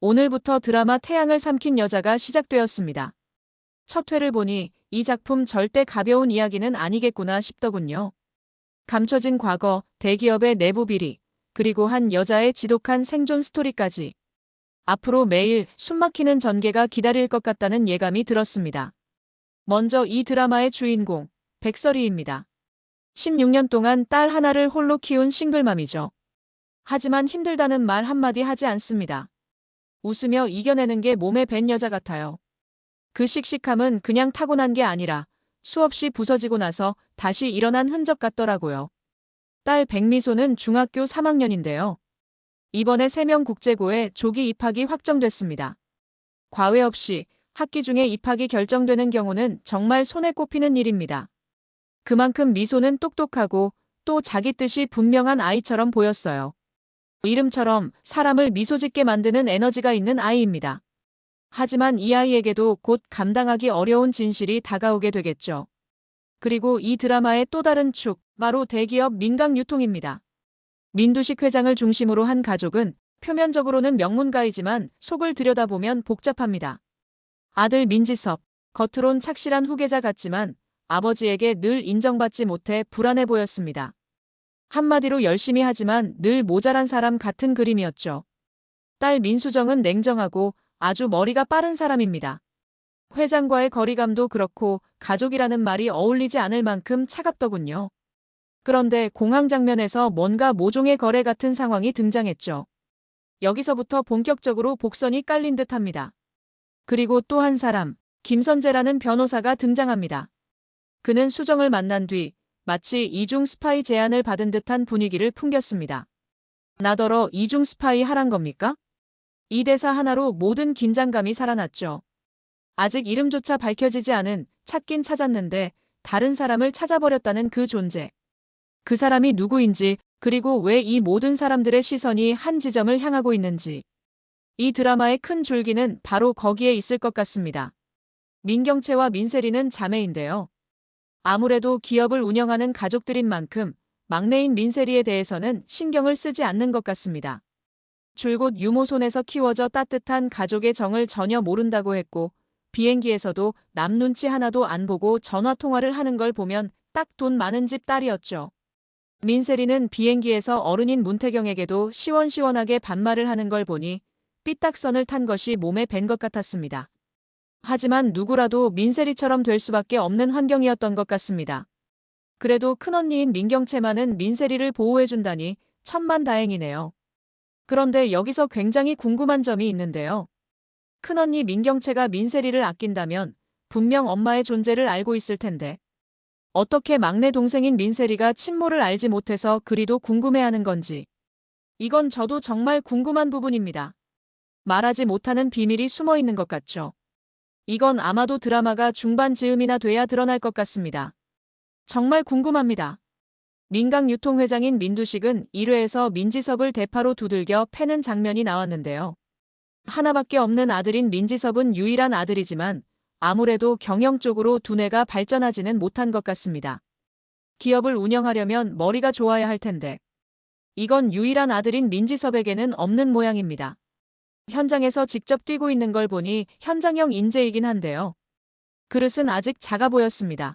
오늘부터 드라마 태양을 삼킨 여자가 시작되었습니다. 첫 회를 보니 이 작품 절대 가벼운 이야기는 아니겠구나 싶더군요. 감춰진 과거, 대기업의 내부 비리, 그리고 한 여자의 지독한 생존 스토리까지. 앞으로 매일 숨막히는 전개가 기다릴 것 같다는 예감이 들었습니다. 먼저 이 드라마의 주인공, 백설이입니다. 16년 동안 딸 하나를 홀로 키운 싱글맘이죠. 하지만 힘들다는 말 한마디 하지 않습니다. 웃으며 이겨내는 게 몸에 밴 여자 같아요. 그 씩씩함은 그냥 타고난 게 아니라 수없이 부서지고 나서 다시 일어난 흔적 같더라고요. 딸 백미소는 중학교 3학년인데요. 이번에 세명 국제고에 조기 입학이 확정됐습니다. 과외 없이 학기 중에 입학이 결정되는 경우는 정말 손에 꼽히는 일입니다. 그만큼 미소는 똑똑하고 또 자기 뜻이 분명한 아이처럼 보였어요. 이름처럼 사람을 미소 짓게 만드는 에너지가 있는 아이입니다. 하지만 이 아이에게도 곧 감당하기 어려운 진실이 다가오게 되겠죠. 그리고 이 드라마의 또 다른 축, 바로 대기업 민강 유통입니다. 민두식 회장을 중심으로 한 가족은 표면적으로는 명문가이지만 속을 들여다보면 복잡합니다. 아들 민지섭, 겉으론 착실한 후계자 같지만 아버지에게 늘 인정받지 못해 불안해 보였습니다. 한마디로 열심히 하지만 늘 모자란 사람 같은 그림이었죠. 딸 민수정은 냉정하고 아주 머리가 빠른 사람입니다. 회장과의 거리감도 그렇고 가족이라는 말이 어울리지 않을 만큼 차갑더군요. 그런데 공항 장면에서 뭔가 모종의 거래 같은 상황이 등장했죠. 여기서부터 본격적으로 복선이 깔린 듯 합니다. 그리고 또 한 사람, 김선재라는 변호사가 등장합니다. 그는 수정을 만난 뒤 마치 이중 스파이 제안을 받은 듯한 분위기를 풍겼습니다. 나더러 이중 스파이 하란 겁니까? 이 대사 하나로 모든 긴장감이 살아났죠. 아직 이름조차 밝혀지지 않은 찾긴 찾았는데 다른 사람을 찾아버렸다는 그 존재. 그 사람이 누구인지 그리고 왜 이 모든 사람들의 시선이 한 지점을 향하고 있는지. 이 드라마의 큰 줄기는 바로 거기에 있을 것 같습니다. 민경채와 민세리는 자매인데요. 아무래도 기업을 운영하는 가족들인 만큼 막내인 민세리에 대해서는 신경을 쓰지 않는 것 같습니다. 줄곧 유모 손에서 키워져 따뜻한 가족의 정을 전혀 모른다고 했고 비행기에서도 남 눈치 하나도 안 보고 전화 통화를 하는 걸 보면 딱 돈 많은 집 딸이었죠. 민세리는 비행기에서 어른인 문태경에게도 시원시원하게 반말을 하는 걸 보니 삐딱선을 탄 것이 몸에 밴 것 같았습니다. 하지만 누구라도 민세리처럼 될 수밖에 없는 환경이었던 것 같습니다. 그래도 큰언니인 민경채만은 민세리를 보호해준다니 천만 다행이네요. 그런데 여기서 굉장히 궁금한 점이 있는데요. 큰언니 민경채가 민세리를 아낀다면 분명 엄마의 존재를 알고 있을 텐데 어떻게 막내 동생인 민세리가 친모를 알지 못해서 그리도 궁금해하는 건지 이건 저도 정말 궁금한 부분입니다. 말하지 못하는 비밀이 숨어 있는 것 같죠. 이건 아마도 드라마가 중반 즈음이나 돼야 드러날 것 같습니다. 정말 궁금합니다. 민강 유통회장인 민두식은 1회에서 민지섭을 대파로 두들겨 패는 장면이 나왔는데요. 하나밖에 없는 아들인 민지섭은 유일한 아들이지만 아무래도 경영 쪽으로 두뇌가 발전하지는 못한 것 같습니다. 기업을 운영하려면 머리가 좋아야 할 텐데. 이건 유일한 아들인 민지섭에게는 없는 모양입니다. 현장에서 직접 뛰고 있는 걸 보니 현장형 인재이긴 한데요. 그릇은 아직 작아 보였습니다.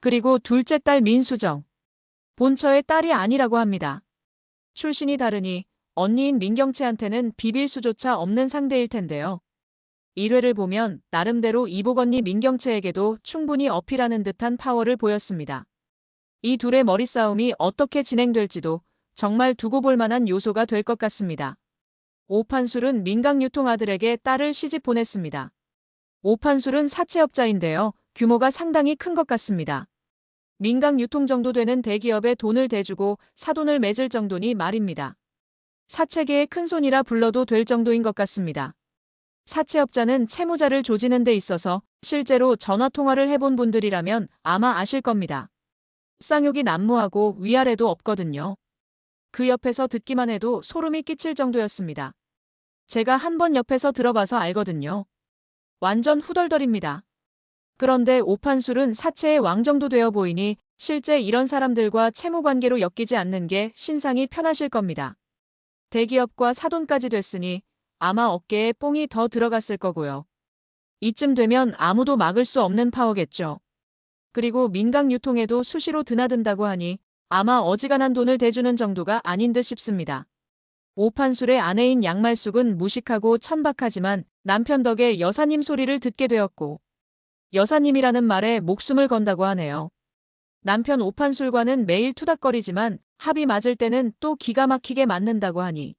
그리고 둘째 딸 민수정. 본처의 딸이 아니라고 합니다. 출신이 다르니 언니인 민경채한테는 비빌 수조차 없는 상대일 텐데요. 1회를 보면 나름대로 이복 언니 민경채에게도 충분히 어필하는 듯한 파워를 보였습니다. 이 둘의 머리싸움이 어떻게 진행될지도 정말 두고 볼 만한 요소가 될 것 같습니다. 오판술은 민강유통 아들에게 딸을 시집 보냈습니다. 오판술은 사채업자인데요. 규모가 상당히 큰 것 같습니다. 민강유통 정도 되는 대기업에 돈을 대주고 사돈을 맺을 정도니 말입니다. 사채계의 큰손이라 불러도 될 정도인 것 같습니다. 사채업자는 채무자를 조지는 데 있어서 실제로 전화통화를 해본 분들이라면 아마 아실 겁니다. 쌍욕이 난무하고 위아래도 없거든요. 그 옆에서 듣기만 해도 소름이 끼칠 정도였습니다. 제가 한 번 옆에서 들어봐서 알거든요. 완전 후덜덜입니다. 그런데 오판술은 사채의 왕 정도 되어 보이니 실제 이런 사람들과 채무 관계로 엮이지 않는 게 신상이 편하실 겁니다. 대기업과 사돈까지 됐으니 아마 어깨에 뽕이 더 들어갔을 거고요. 이쯤 되면 아무도 막을 수 없는 파워겠죠. 그리고 민강 유통에도 수시로 드나든다고 하니 아마 어지간한 돈을 대주는 정도가 아닌 듯 싶습니다. 오판술의 아내인 양말숙은 무식하고 천박하지만 남편 덕에 여사님 소리를 듣게 되었고 여사님이라는 말에 목숨을 건다고 하네요. 남편 오판술과는 매일 투닥거리지만 합이 맞을 때는 또 기가 막히게 맞는다고 하니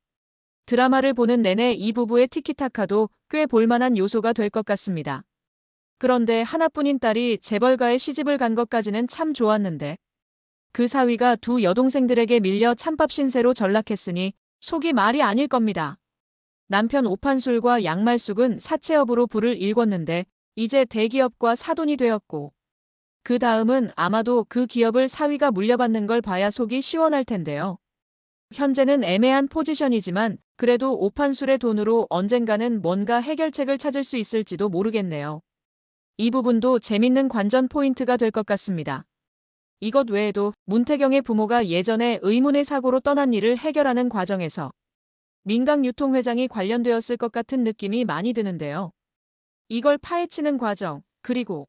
드라마를 보는 내내 이 부부의 티키타카도 꽤 볼만한 요소가 될 것 같습니다. 그런데 하나뿐인 딸이 재벌가의 시집을 간 것까지는 참 좋았는데 그 사위가 두 여동생들에게 밀려 찬밥 신세로 전락했으니 속이 말이 아닐 겁니다. 남편 오판술과 양말숙은 사채업으로 불을 일궜는데 이제 대기업과 사돈이 되었고 그 다음은 아마도 그 기업을 사위가 물려받는 걸 봐야 속이 시원할 텐데요. 현재는 애매한 포지션이지만 그래도 오판술의 돈으로 언젠가는 뭔가 해결책을 찾을 수 있을지도 모르겠네요. 이 부분도 재밌는 관전 포인트가 될 것 같습니다. 이것 외에도 문태경의 부모가 예전에 의문의 사고로 떠난 일을 해결하는 과정에서 민강 유통 회장이 관련되었을 것 같은 느낌이 많이 드는데요. 이걸 파헤치는 과정, 그리고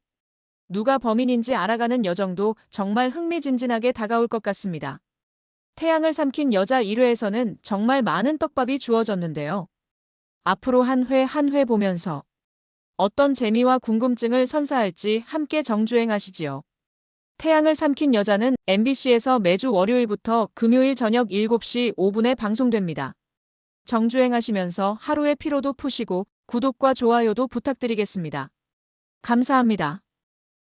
누가 범인인지 알아가는 여정도 정말 흥미진진하게 다가올 것 같습니다. 태양을 삼킨 여자 1회에서는 정말 많은 떡밥이 주어졌는데요. 앞으로 한 회 한 회 보면서 어떤 재미와 궁금증을 선사할지 함께 정주행하시지요. 태양을 삼킨 여자는 MBC에서 매주 월요일부터 금요일 저녁 7시 5분에 방송됩니다. 정주행하시면서 하루의 피로도 푸시고 구독과 좋아요도 부탁드리겠습니다. 감사합니다.